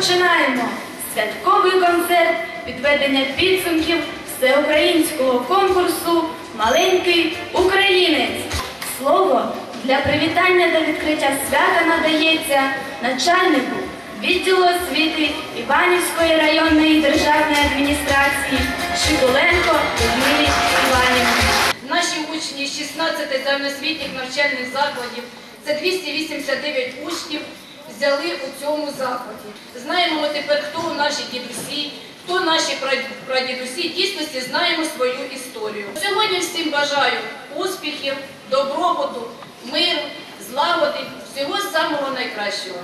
розпочинаємо святковий концерт підведення підсумків всеукраїнського конкурсу Маленький українець. Слово для привітання та відкриття свята надається начальнику відділу освіти Іванівської районної державної адміністрації Шикуленко Людмилі Іванівні. Наші учні з 16 загальноосвітніх навчальних закладів, це 289 учнів, взяли у цьому заході. Знаємо ми тепер, хто наші дідусі, хто наші прадідусі, дійсності знаємо свою історію. Сьогодні всім бажаю успіхів, добробуту, миру, злагоди, всього самого найкращого.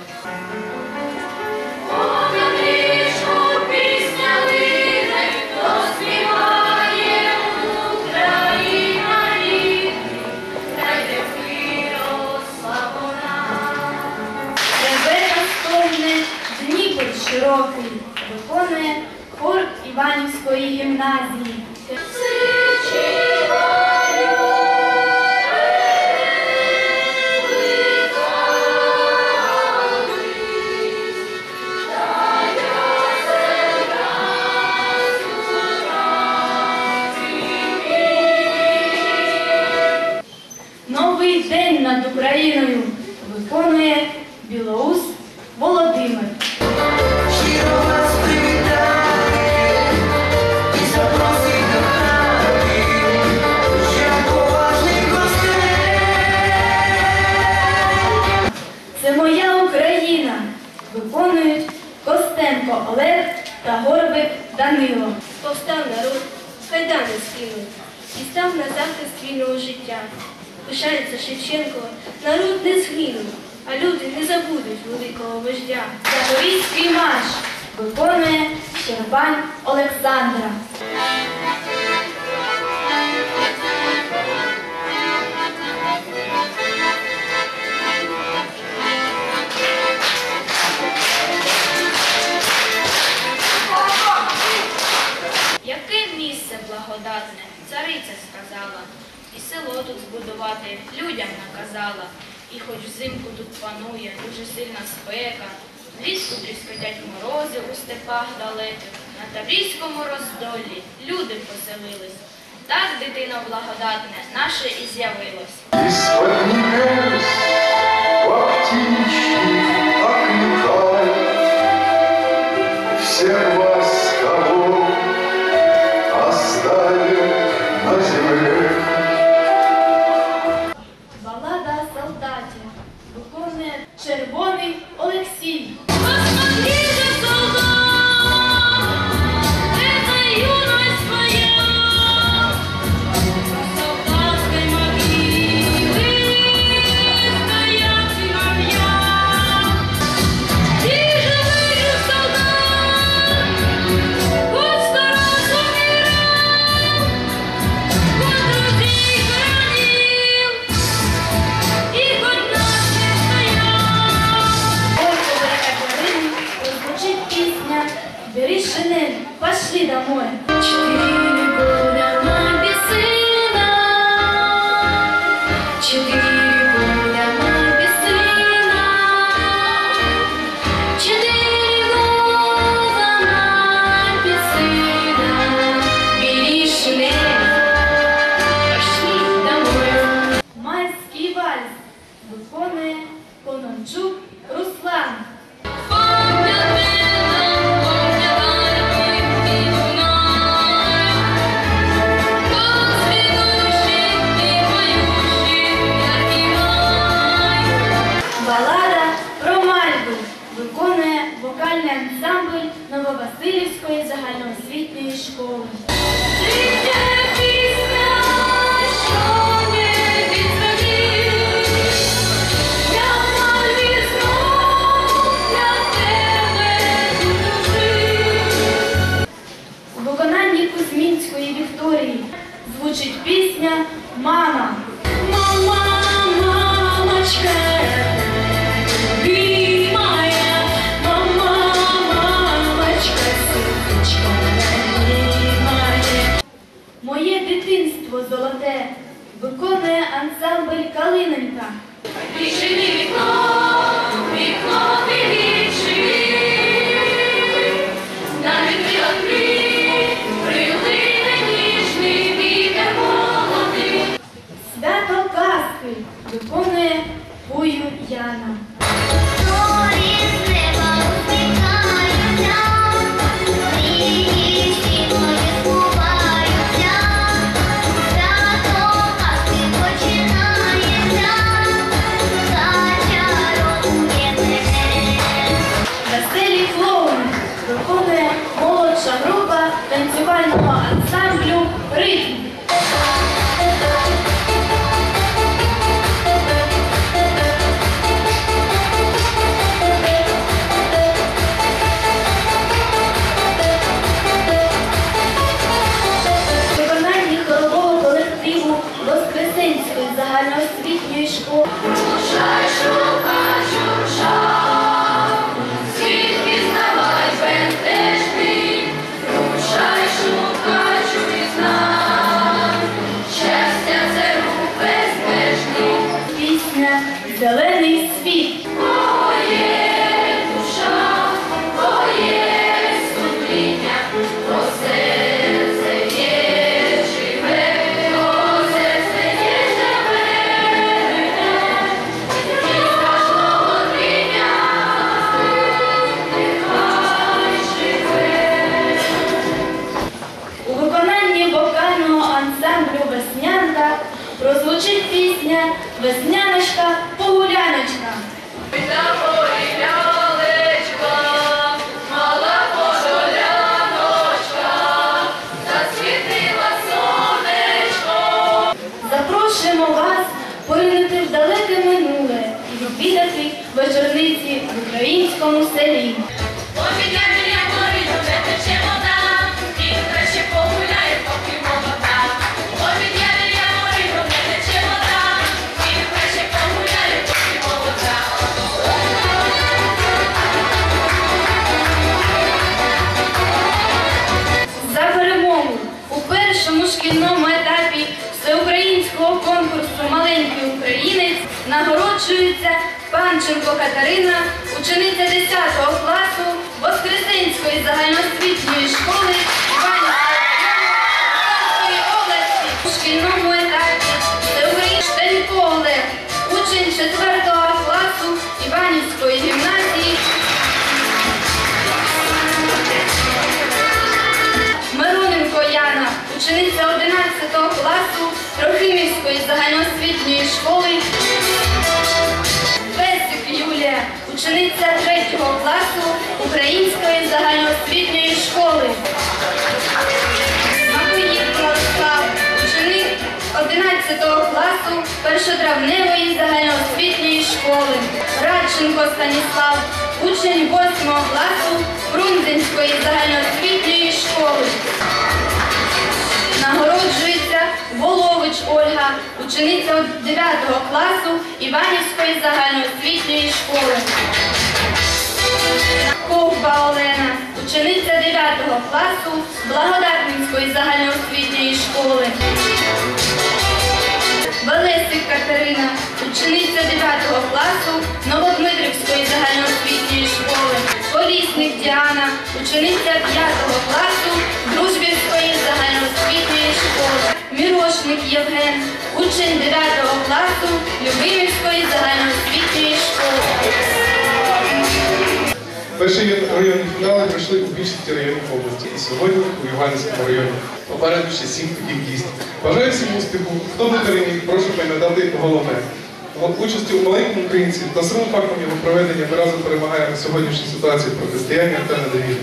гімназії. Новий день над Україною виконує Білоус Олег та Горбик Данило. Повстав народ, кайдани скинув і став на захист вільного життя. Пишається Шевченко, народ не згинув, а люди не забудуть великого вождя. Запорізький марш виконує Щербань Олександра. Тут людям наказала. І хоч взимку тут панує дуже сильна спека, влітку тріскотять морози у степах далеких, на Таврійському роздолі люди поселились. Так дитино благодатне наше і з'явилось. четыре года на сына, четыре года на сына. Бери шинель, пошли домой. Майський вальс виконує Конончук Руслан. Ансамбль Нововасилівської загальноосвітньої школи. У виконанні Кузьмінської Вікторії звучить пісня Мама. ансамбль Калиненька. Відчини вікно, вікно ти відчини, навіть ти відкрий, прилине ніжний вітер молодий. Свято казки виконує Буюяна. Яна. Пісня Зелений нагороджується Панченко Катерина, учениця 10 класу Воскресенської загальноосвітньої школи Іванівської області. У шкільному етапі Теорій Штенько учень 4 53 класу Української загальноосвітньої школи. Макоїв Морслав, ученик 11 класу першотравневої загальноосвітньої школи. Радченко Станіслав, учень 8 класу Брунзенської загальноосвітньої школи. Нагороджується Волович Ольга, учениця 9 класу Іванівської загальноосвітньої школи. Ковба Олена, учениця 9 класу Благодатницької загальноосвітньої школи. Велесик Катерина, учениця 9 класу Новодмитрівської загальноосвітньої школи. Колісник Діана, учениця 5 класу Дружбівської загальноосвітньої школи. Мірошник Євген, учень 9 класу Любимівської загальноосвітньої школи. Перші районні фінали пройшли у більшості районів області. І сьогодні у Іванівському районі. Попереду ще сім таких дійств. Бажаю всім успіху. Хто не переміг, прошу пам'ятати головне. Участі у маленькому українці та самим фактом його проведення ми разом перемагаємо в сьогоднішній ситуації протистояння та недовіри.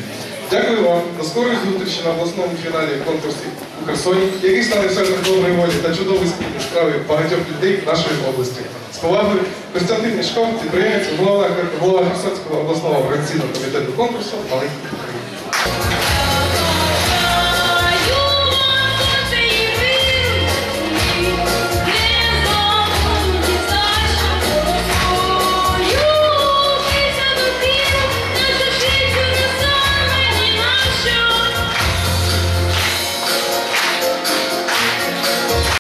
Дякую вам. До скорої зустрічі на обласному фіналі конкурсі Херсоні, який стане сенсом доброї волі та чудовий спільної справи багатьох людей нашої області. З повагою Костянтин Мішков, підприємець, голова, Херсонського обласного організаційного комітету конкурсу «Маленький Українець».